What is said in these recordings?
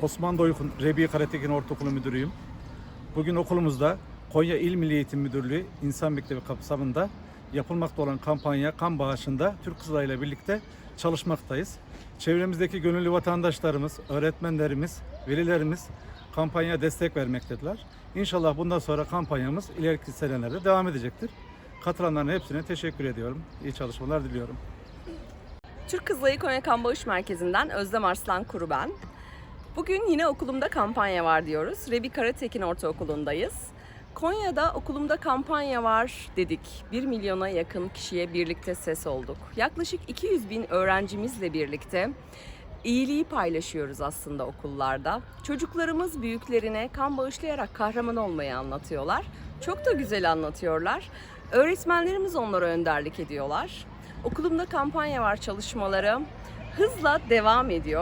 Osman Doyuk'un Rebi Karatekin Ortaokulu Müdürüyüm. Bugün okulumuzda Konya İl Milli Eğitim Müdürlüğü İnsan Mektebi kapsamında yapılmakta olan kampanya kan bağışında Türk Kızılayı ile birlikte çalışmaktayız. Çevremizdeki gönüllü vatandaşlarımız, öğretmenlerimiz, velilerimiz kampanyaya destek vermektedirler. İnşallah bundan sonra kampanyamız ileriki senelerde devam edecektir. Katılanların hepsine teşekkür ediyorum. İyi çalışmalar diliyorum. Türk Kızılayı Konya Kan Bağış Merkezi'nden Özlem Arslan Kuru ben. Bugün yine okulumda kampanya var diyoruz. Rebi Karatekin Ortaokulu'ndayız. Konya'da okulumda kampanya var dedik. 1 milyona yakın kişiye birlikte ses olduk. Yaklaşık 200 bin öğrencimizle birlikte iyiliği paylaşıyoruz aslında okullarda. Çocuklarımız büyüklerine kan bağışlayarak kahraman olmayı anlatıyorlar. Çok da güzel anlatıyorlar. Öğretmenlerimiz onlara önderlik ediyorlar. Okulumda kampanya var çalışmaları hızla devam ediyor.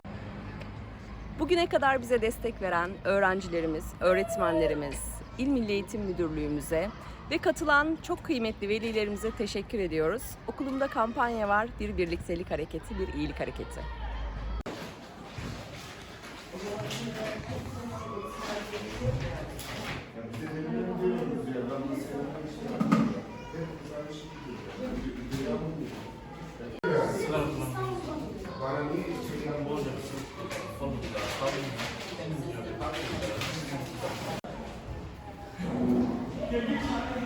Bugüne kadar bize destek veren öğrencilerimiz, öğretmenlerimiz, İl Milli Eğitim Müdürlüğümüze ve katılan çok kıymetli velilerimize teşekkür ediyoruz. Okulumda kampanya var, bir birliktelik hareketi, bir iyilik hareketi. Bana niye şey Thank you.